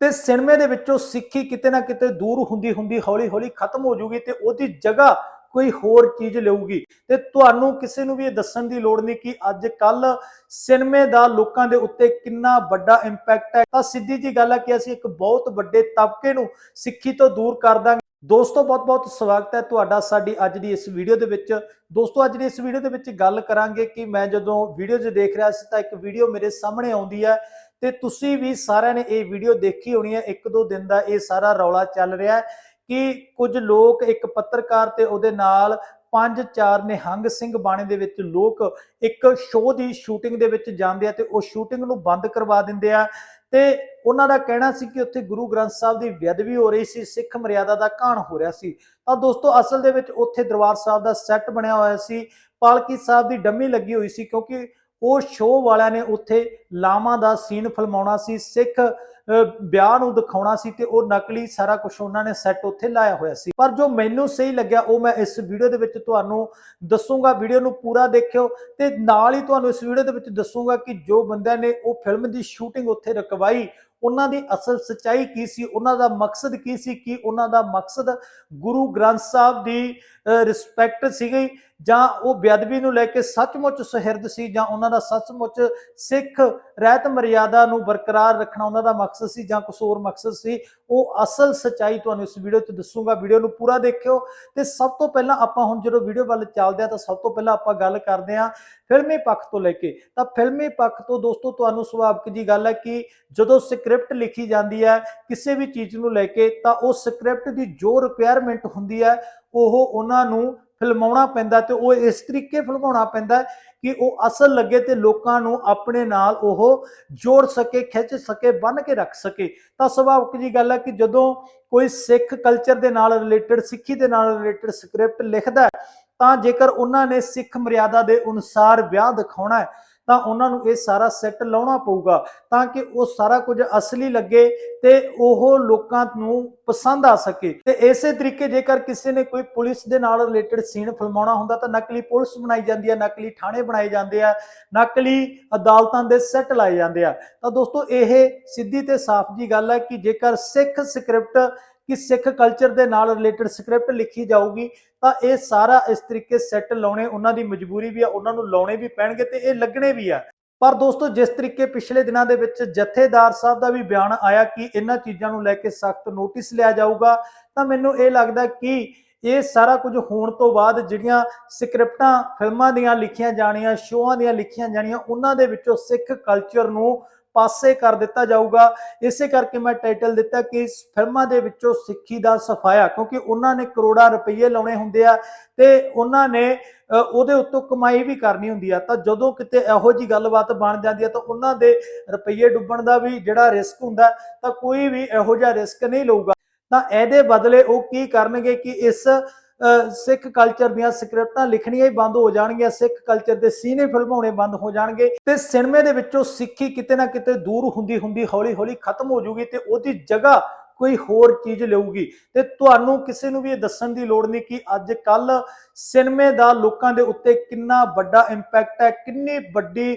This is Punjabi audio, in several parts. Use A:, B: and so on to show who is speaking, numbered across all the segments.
A: ਤੇ ਸਿਨੇਮੇ ਦੇ ਵਿੱਚੋਂ ਸਿੱਖੀ ਕਿਤੇ ਨਾ ਕਿਤੇ ਦੂਰ ਹੁੰਦੀ ਹੁੰਦੀ ਹੌਲੀ ਹੌਲੀ ਖਤਮ ਹੋ ਜੂਗੀ ਤੇ ਉਹਦੀ ਜਗ੍ਹਾ ਕੋਈ ਹੋਰ ਚੀਜ਼ ਲਊਗੀ। ਤੇ ਤੁਹਾਨੂੰ ਕਿਸੇ ਨੂੰ ਵੀ ਇਹ ਦੱਸਣ ਦੀ ਲੋੜ ਨਹੀਂ ਕਿ ਅੱਜ ਕੱਲ ਸਿਨੇਮੇ ਦਾ ਲੋਕਾਂ ਦੇ ਉੱਤੇ ਕਿੰਨਾ ਵੱਡਾ ਇੰਪੈਕਟ ਹੈ। ਤਾਂ ਸਿੱਧੀ ਜੀ ਗੱਲ ਹੈ ਕਿ ਅਸੀਂ ਇੱਕ ਬਹੁਤ ਵੱਡੇ ਤਬਕੇ ਨੂੰ ਸਿੱਖੀ ਤੋਂ ਦੂਰ ਕਰ ਦਾਂਗੇ। ਦੋਸਤੋ ਬਹੁਤ-ਬਹੁਤ ਸਵਾਗਤ ਹੈ ਤੁਹਾਡਾ ਸਾਡੀ ਅੱਜ ਦੀ ਇਸ ਵੀਡੀਓ ਦੇ ਵਿੱਚ। ਦੋਸਤੋ, ਅੱਜ ਦੀ ਇਸ ਵੀਡੀਓ ਦੇ ਵਿੱਚ ਗੱਲ ਕਰਾਂਗੇ ਕਿ ਮੈਂ ਜਦੋਂ ਵੀਡੀਓਜ਼ ਦੇਖ ਰਿਹਾ ਸੀ ਤਾਂ ਇੱਕ ਵੀਡੀਓ ਮੇਰੇ ਸਾਹਮਣੇ ਆਉਂਦੀ ਹੈ ਤੇ ਤੁਸੀਂ ਵੀ ਸਾਰਿਆਂ ਨੇ ਇਹ ਵੀਡੀਓ ਦੇਖੀ ਹੋਣੀ ਹੈ, ਇੱਕ ਦੋ ਦਿਨ ਦਾ ਇਹ ਸਾਰਾ ਰੌਲਾ ਚੱਲ ਰਿਹਾ ਕਿ ਕੁਝ ਲੋਕ ਇੱਕ ਪੱਤਰਕਾਰ ਤੇ ਉਹਦੇ ਨਾਲ ਪੰਜ ਚਾਰ ਨਿਹੰਗ ਸਿੰਘ ਬਾਣੇ ਦੇ ਵਿੱਚ ਲੋਕ ਇੱਕ ਸ਼ੋਅ ਦੀ ਸ਼ੂਟਿੰਗ ਦੇ ਵਿੱਚ ਜਾਂਦੇ ਆ ਤੇ ਉਹ ਸ਼ੂਟਿੰਗ ਨੂੰ ਬੰਦ ਕਰਵਾ ਦਿੰਦੇ ਆ। ਤੇ ਉਹਨਾਂ ਦਾ ਕਹਿਣਾ ਸੀ ਕਿ ਉੱਥੇ ਗੁਰੂ ਗ੍ਰੰਥ ਸਾਹਿਬ ਦੀ ਬੇਅਦਬੀ ਹੋ ਰਹੀ ਸੀ, ਸਿੱਖ ਮਰਿਆਦਾ ਦਾ ਘਾਣ ਹੋ ਰਿਹਾ ਸੀ। ਤਾਂ ਦੋਸਤੋ, ਅਸਲ ਦੇ ਵਿੱਚ ਉੱਥੇ ਦਰਬਾਰ ਸਾਹਿਬ ਦਾ ਸੈੱਟ ਬਣਿਆ ਹੋਇਆ ਸੀ, ਪਾਲਕੀ ਸਾਹਿਬ ਦੀ ਡੰਮੀ ਲੱਗੀ ਹੋਈ ਸੀ ਕਿਉਂਕਿ ਉਹ ਸ਼ੋਅ ਵਾਲਿਆਂ ਨੇ ਉੱਥੇ ਲਾਵਾਂ ਦਾ ਸੀਨ ਫਿਲਮਾਉਣਾ ਸੀ ਸਿੱਖ ਅਹ, ਵਿਆਹ ਨੂੰ ਦਿਖਾਉਣਾ ਸੀ ਤੇ ਉਹ ਨਕਲੀ ਸਾਰਾ ਕੁਝ ਉਹਨਾਂ ਨੇ ਸੈੱਟ ਉੱਥੇ ਲਾਇਆ ਹੋਇਆ ਸੀ। ਪਰ ਜੋ ਮੈਨੂੰ ਸਹੀ ਲੱਗਿਆ ਉਹ ਮੈਂ ਇਸ ਵੀਡੀਓ ਦੇ ਵਿੱਚ ਤੁਹਾਨੂੰ ਦੱਸੂਗਾ। ਵੀਡੀਓ ਨੂੰ ਪੂਰਾ ਦੇਖਿਓ ਤੇ ਨਾਲ ਹੀ ਤੁਹਾਨੂੰ ਇਸ ਵੀਡੀਓ ਦੇ ਵਿੱਚ ਦੱਸੂਗਾ ਕਿ ਜੋ ਬੰਦਿਆਂ ਨੇ ਉਹ ਫਿਲਮ ਦੀ ਸ਼ੂਟਿੰਗ ਉੱਥੇ ਰਕਵਾਈ ਉਹਨਾਂ ਦੀ ਅਸਲ ਸਚਾਈ ਕੀ ਸੀ? ਉਹਨਾਂ ਦਾ ਮਕਸਦ ਕੀ ਸੀ? ਕਿ ਉਹਨਾਂ ਦਾ ਮਕਸਦ ਗੁਰੂ ਗ੍ਰੰਥ ਸਾਹਿਬ ਦੀ ਰਿਸਪੈਕਟ ਸੀਗੀ? ਜਾਂ ਉਹ ਬੇਅਦਬੀ ਨੂੰ ਲੈ ਕੇ ਸੱਚਮੁੱਚ ਸਹਿਰਦ ਸੀ? ਜਾਂ ਉਹਨਾਂ ਦਾ ਸੱਚਮੁੱਚ ਸਿੱਖ ਰਹਿਤ ਮਰਿਆਦਾ ਨੂੰ ਬਰਕਰਾਰ ਰੱਖਣਾ ਉਹਨਾਂ ਦਾ ਮਕਸਦ ਸੀ ਜਾਂ ਕੁਝ ਹੋਰ ਮਕਸਦ ਸੀ? ਉਹ ਅਸਲ ਸਚਾਈ ਤੁਹਾਨੂੰ ਇਸ ਵੀਡੀਓ 'ਚ ਦੱਸੂਗਾ। ਵੀਡੀਓ ਨੂੰ ਪੂਰਾ ਦੇਖਿਓ। ਤੇ ਸਭ ਤੋਂ ਪਹਿਲਾਂ ਆਪਾਂ ਹੁਣ ਜਦੋਂ ਵੀਡੀਓ ਵੱਲ ਚੱਲਦੇ ਆ ਤਾਂ ਸਭ ਤੋਂ ਪਹਿਲਾਂ ਆਪਾਂ ਗੱਲ ਕਰਦੇ ਆ ਫਿਲਮੀ ਪੱਖ ਤੋਂ ਲੈ ਕੇ। ਤਾਂ ਫਿਲਮੀ ਪੱਖ ਤੋਂ ਦੋਸਤੋ, ਤੁਹਾਨੂੰ ਸੁਭਾਵਿਕ ਜੀ ਗੱਲ ਹੈ ਕਿ ਜਦੋਂ ਸਿੱਖ ਸਕ੍ਰਿਪਟ ਲਿਖੀ ਜਾਂਦੀ ਹੈ, ਕਿਸੇ ਵੀ ਚੀਜ਼ ਨੂੰ ਲੈ ਕੇ ਤਾਂ ਉਹ ਸਕ੍ਰਿਪਟ ਦੀ ਜੋ ਰਿਕੁਆਇਰਮੈਂਟ ਹੁੰਦੀ ਹੈ, ਉਹ ਉਹਨਾਂ ਨੂੰ ਫਿਲਮਾਉਣਾ ਪੈਂਦਾ ਤੇ ਉਹ ਇਸ ਤਰੀਕੇ ਫਿਲਮਾਉਣਾ ਪੈਂਦਾ ਕਿ ਉਹ ਅਸਲ ਲੱਗੇ ਤੇ ਲੋਕਾਂ ਨੂੰ ਆਪਣੇ ਨਾਲ ਉਹ ਜੋੜ ਸਕੇ, ਖਿੱਚ ਸਕੇ ਬੰਨ ਕੇ ਰੱਖ ਸਕੇ। ਤਾਂ ਸੁਭਾਵਿਕ ਜੀ ਗੱਲ ਹੈ ਕਿ ਜਦੋਂ ਕੋਈ ਸਿੱਖ ਕਲਚਰ ਦੇ ਨਾਲ ਰਿਲੇਟਡ ਸਿੱਖੀ ਦੇ ਨਾਲ ਰਿਲੇਟਡ ਸਕ੍ਰਿਪਟ ਲਿਖਦਾ ਤਾਂ ਜੇਕਰ ਉਹਨਾਂ ਨੇ ਸਿੱਖ ਮਰਿਆਦਾ ਦੇ ਅਨੁਸਾਰ ਵਿਆਹ ਦਿਖਾਉਣਾ ਹੈ ਤਾਂ ਉਹਨਾਂ ਨੂੰ ਇਹ ਸਾਰਾ ਸੈੱਟ ਲਾਉਣਾ ਪਊਗਾ ਤਾਂ ਕਿ ਉਹ ਸਾਰਾ ਕੁਝ ਅਸਲੀ ਲੱਗੇ ਤੇ ਉਹ ਲੋਕਾਂ ਨੂੰ ਪਸੰਦ ਆ ਸਕੇ। ਤੇ ਇਸੇ ਤਰੀਕੇ ਜੇਕਰ ਕਿਸੇ ਨੇ ਕੋਈ ਪੁਲਿਸ ਦੇ ਨਾਲ ਰਿਲੇਟਡ ਸੀਨ ਫਿਲਮਾਉਣਾ ਹੁੰਦਾ ਤਾਂ ਨਕਲੀ ਪੁਲਿਸ ਬਣਾਈ ਜਾਂਦੀ ਹੈ ਨਕਲੀ ਥਾਣੇ ਬਣਾਏ ਜਾਂਦੇ ਆ, ਨਕਲੀ ਅਦਾਲਤਾਂ ਦੇ ਸੈੱਟ ਲਾਏ ਜਾਂਦੇ ਆ। ਤਾਂ ਦੋਸਤੋ, ਇਹ ਸਿੱਧੀ ਤੇ ਸਾਫ਼ ਜੀ ਗੱਲ ਹੈ ਕਿ ਜੇਕਰ ਸਿੱਖ ਸਕ੍ਰਿਪਟ ਕਿ ਸਿੱਖ ਕਲਚਰ ਦੇ ਨਾਲ ਰਿਲੇਟਡ ਸਕ੍ਰਿਪਟ ਲਿਖੀ ਜਾਊਗੀ, ਤਾਂ ਇਹ ਸਾਰਾ ਇਸ ਤਰੀਕੇ ਸੈੱਟ ਲਾਉਣੇ, ਉਹਨਾਂ ਦੀ ਮਜਬੂਰੀ ਵੀ ਆ, ਉਹਨਾਂ ਨੂੰ ਲਾਉਣੇ ਵੀ ਪੈਣਗੇ ਤੇ ਇਹ ਲੱਗਣੇ ਵੀ ਆ। ਪਰ ਦੋਸਤੋ, ਜਿਸ ਤਰੀਕੇ ਪਿਛਲੇ ਦਿਨਾਂ ਦੇ ਵਿੱਚ ਜਥੇਦਾਰ ਸਾਹਿਬ ਦਾ ਵੀ ਬਿਆਨ ਆਇਆ ਕਿ ਇਹਨਾਂ ਚੀਜ਼ਾਂ ਨੂੰ ਲੈ ਕੇ ਸਖਤ ਨੋਟਿਸ ਲਿਆ ਜਾਊਗਾ, ਤਾਂ ਮੈਨੂੰ ਇਹ ਲੱਗਦਾ ਕਿ ਇਹ ਸਾਰਾ ਕੁਝ ਹੋਣ ਤੋਂ ਬਾਅਦ ਜਿਹੜੀਆਂ ਸਕ੍ਰਿਪਟਾਂ ਫਿਲਮਾਂ ਦੀਆਂ ਲਿਖੀਆਂ ਜਾਣੀਆਂ ਸ਼ੋਆਂ ਦੀਆਂ ਲਿਖੀਆਂ ਜਾਣੀਆਂ, ਉਹਨਾਂ ਦੇ ਵਿੱਚੋਂ ਸਿੱਖ ਕਲਚਰ ਨੂੰ ਪਾਸੇ ਕਰ ਦਿੱਤਾ ਜਾਊਗਾ। ਇਸੇ ਕਰਕੇ ਮੈਂ ਟਾਈਟਲ ਦਿੱਤਾ ਕਿ ਫਿਲਮਾਂ ਦੇ ਵਿੱਚੋਂ ਸਿੱਖੀ ਦਾ ਸਫਾਇਆ, ਕਿਉਂਕਿ ਉਹਨਾਂ ਨੇ ਕਰੋੜਾਂ ਰੁਪਏ ਲਾਉਣੇ ਹੁੰਦੇ ਆ ਤੇ ਉਹਨਾਂ ਨੇ ਉਹਦੇ ਉੱਤੋਂ ਕਮਾਈ ਵੀ ਕਰਨੀ ਹੁੰਦੀ ਆ। ਤਾਂ ਜਦੋਂ ਕਿਤੇ ਇਹੋ ਜੀ ਗੱਲਬਾਤ ਬਣ ਜਾਂਦੀ ਆ ਤਾਂ ਉਹਨਾਂ ਦੇ ਰੁਪਏ ਡੁੱਬਣ ਦਾ ਵੀ ਜਿਹੜਾ ਰਿਸਕ ਹੁੰਦਾ, ਤਾਂ ਕੋਈ ਵੀ ਇਹੋ ਜਿਹਾ ਰਿਸਕ ਨਹੀਂ ਲਊਗਾ। ਤਾਂ ਇਹਦੇ ਬਦਲੇ ਉਹ ਕੀ ਕਰਨਗੇ ਕਿ ਇਸ ਸਿੱਖ ਕਲਚਰ ਦੀਆਂ ਸਕ੍ਰਿਪਟਾਂ ਲਿਖਣੀਆਂ ਹੀ ਬੰਦ ਹੋ ਜਾਣਗੀਆਂ, ਸਿੱਖ ਕਲਚਰ ਦੇ ਸੀਨੇ ਫਿਲਮਾਉਣੇ ਬੰਦ ਹੋ ਜਾਣਗੇ ਤੇ ਸਿਨੇਮੇ ਦੇ ਵਿੱਚੋਂ ਸਿੱਖੀ ਕਿਤੇ ਨਾ ਕਿਤੇ ਦੂਰ ਹੁੰਦੀ ਹੁੰਦੀ ਹੌਲੀ ਹੌਲੀ ਖਤਮ ਹੋ ਜੂਗੀ ਤੇ ਉਹਦੀ ਜਗ੍ਹਾ ਕੋਈ ਹੋਰ ਚੀਜ਼ ਲਊਗੀ ਤੇ ਤੁਹਾਨੂੰ ਕਿਸੇ ਨੂੰ ਵੀ ਇਹ ਦੱਸਣ ਦੀ ਲੋੜ ਨਹੀਂ ਕਿ ਅੱਜ ਕੱਲ ਸਿਨੇਮੇ ਦਾ ਲੋਕਾਂ ਦੇ ਉੱਤੇ ਕਿੰਨਾ ਵੱਡਾ ਇੰਪੈਕਟ ਹੈ, ਕਿੰਨੀ ਵੱਡੀ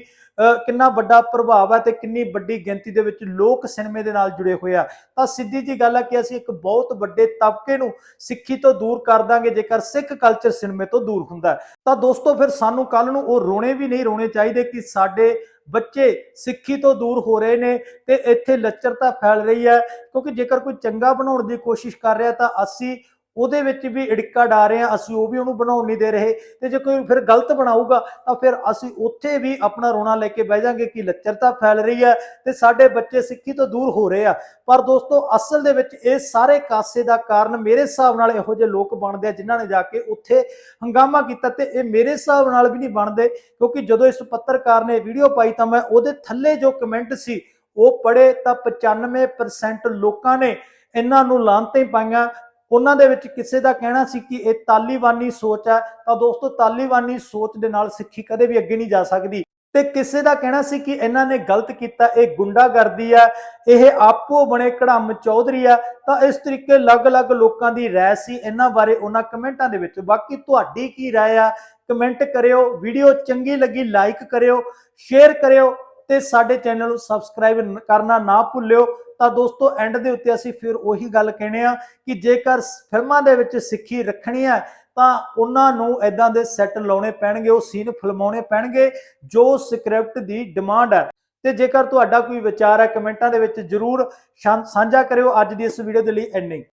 A: ਕਿੰਨਾ ਵੱਡਾ ਪ੍ਰਭਾਵ ਹੈ ਤੇ ਕਿੰਨੀ ਵੱਡੀ ਗਿਣਤੀ ਦੇ ਵਿੱਚ ਲੋਕ ਸਿਨੇਮੇ ਦੇ ਨਾਲ ਜੁੜੇ ਹੋਏ ਆ। ਤਾਂ ਸਿੱਧੀ ਜੀ ਗੱਲ ਹੈ ਕਿ ਅਸੀਂ ਇੱਕ ਬਹੁਤ ਵੱਡੇ ਤਬਕੇ ਨੂੰ ਸਿੱਖੀ ਤੋਂ ਦੂਰ ਕਰ ਦਾਂਗੇ, ਜੇਕਰ ਸਿੱਖ ਕਲਚਰ ਸਿਨੇਮੇ ਤੋਂ ਦੂਰ ਹੁੰਦਾ ਤਾਂ ਦੋਸਤੋ, ਫਿਰ ਸਾਨੂੰ ਕੱਲ ਨੂੰ ਉਹ ਰੋਣੇ ਵੀ ਨਹੀਂ ਰੋਣੇ ਚਾਹੀਦੇ ਕਿ ਸਾਡੇ ਬੱਚੇ ਸਿੱਖੀ ਤੋਂ ਦੂਰ ਹੋ ਰਹੇ ਨੇ ਤੇ ਇੱਥੇ ਲੱਚਰਤਾ ਫੈਲ ਰਹੀ ਹੈ ਕਿਉਂਕਿ ਜੇਕਰ ਕੋਈ ਚੰਗਾ ਬਣਾਉਣ ਦੀ ਕੋਸ਼ਿਸ਼ ਕਰ ਰਿਹਾ ਤਾਂ ਅਸੀਂ ਉਹਦੇ ਵਿੱਚ ਵੀ ਇੜਕਾ ਡਾ ਰਹੇ ਹਾਂ, ਅਸੀਂ ਉਹ ਵੀ ਉਹਨੂੰ ਬਣਾਉਣ ਨਹੀਂ ਦੇ ਰਹੇ। ਤੇ ਜੇ ਕੋਈ ਫਿਰ ਗਲਤ ਬਣਾਊਗਾ, ਤਾਂ ਫਿਰ ਅਸੀਂ ਉੱਥੇ ਵੀ ਆਪਣਾ ਰੋਣਾ ਲੈ ਕੇ ਬਹਿ ਜਾਾਂਗੇ ਕਿ ਲੱਚਰਤਾ ਫੈਲ ਰਹੀ ਹੈ ਤੇ ਸਾਡੇ ਬੱਚੇ ਸਿੱਖੀ ਤੋਂ ਦੂਰ ਹੋ ਰਹੇ ਆ। ਪਰ ਦੋਸਤੋ, ਅਸਲ ਦੇ ਵਿੱਚ ਇਹ ਸਾਰੇ ਕਾਸੇ ਦਾ ਕਾਰਨ ਮੇਰੇ ਹਿਸਾਬ ਨਾਲ ਇਹੋ ਜਿਹੇ ਲੋਕ ਬਣਦੇ ਆ ਜਿਨ੍ਹਾਂ ਨੇ ਜਾ ਕੇ ਉੱਥੇ ਹੰਗਾਮਾ ਕੀਤਾ ਤੇ ਇਹ ਮੇਰੇ ਹਿਸਾਬ ਨਾਲ ਵੀ ਨਹੀਂ ਬਣਦੇ, ਕਿਉਂਕਿ ਜਦੋਂ ਇਸ ਪੱਤਰਕਾਰ ਨੇ ਵੀਡੀਓ ਪਾਈ ਤਾਂ ਮੈਂ ਉਹਦੇ ਥੱਲੇ ਜੋ ਕਮੈਂਟ ਸੀ, ਉਹ ਪੜ੍ਹੇ ਤਾਂ 95% ਲੋਕਾਂ ਨੇ ਇਹਨਾਂ ਨੂੰ ਲਾਂਤਾਂ ਹੀ ਪਾਈਆਂ ਉਹਨਾਂ ਦੇ ਵਿੱਚ ਕਿਸੇ ਦਾ ਕਹਿਣਾ ਸੀ ਕਿ ਇਹ ਤਾਲੀਬਾਨੀ ਸੋਚ ਹੈ, ਤਾਂ ਦੋਸਤੋ ਤਾਲੀਬਾਨੀ ਸੋਚ ਦੇ ਨਾਲ ਸਿੱਖੀ ਕਦੇ ਵੀ ਅੱਗੇ ਨਹੀਂ ਜਾ ਸਕਦੀ। ਤੇ ਕਿਸੇ ਦਾ ਕਹਿਣਾ ਸੀ ਕਿ ਇਹਨਾਂ ਨੇ ਗਲਤ ਕੀਤਾ, ਇਹ ਗੁੰਡਾਗਰਦੀ ਆ ਇਹ ਆਪੋ ਬਣੇ ਕੜਮ ਚੌਧਰੀ ਆ ਤਾਂ ਇਸ ਤਰੀਕੇ ਅਲੱਗ-ਅਲੱਗ ਲੋਕਾਂ ਦੀ ਰਾਏ ਸੀ। ਇਹਨਾਂ ਬਾਰੇ ਉਹਨਾਂ ਕਮੈਂਟਾਂ ਦੇ ਵਿੱਚ ਬਾਕੀ ਤੁਹਾਡੀ ਕੀ ਰਾਏ ਆ? ਕਮੈਂਟ ਕਰਿਓ, ਵੀਡੀਓ ਚੰਗੀ ਲੱਗੀ ਲਾਈਕ ਕਰਿਓ, ਸ਼ੇਅਰ ਕਰਿਓ ਤੇ ਸਾਡੇ ਚੈਨਲ ਨੂੰ ਸਬਸਕ੍ਰਾਈਬ ਕਰਨਾ ਨਾ ਭੁੱਲਿਓ। ਤਾਂ ਦੋਸਤੋ ਐਂਡ ਦੇ ਉੱਤੇ ਅਸੀਂ ਫਿਰ ਉਹੀ ਗੱਲ ਕਹਿੰਦੇ ਆ ਕਿ ਜੇਕਰ ਫਿਲਮਾਂ ਦੇ ਵਿੱਚ ਸਿੱਖੀ ਰੱਖਣੀ ਹੈ, ਤਾਂ ਉਹਨਾਂ ਨੂੰ ਐਦਾਂ ਦੇ ਸੈੱਟ ਲਾਉਣੇ ਪੈਣਗੇ, ਉਹ ਸੀਨ ਫਿਲਮਾਉਣੇ ਪੈਣਗੇ, ਜੋ ਸਕ੍ਰਿਪਟ ਦੀ ਡਿਮਾਂਡ ਹੈ। ਤੇ ਜੇਕਰ ਤੁਹਾਡਾ ਕੋਈ ਵਿਚਾਰ ਹੈ, ਕਮੈਂਟਾਂ ਦੇ ਵਿੱਚ ਜਰੂਰ ਸਾਂਝਾ ਕਰਿਓ। ਅੱਜ ਦੀ ਇਸ ਵੀਡੀਓ ਦੇ ਲਈ ਇੰਨੇ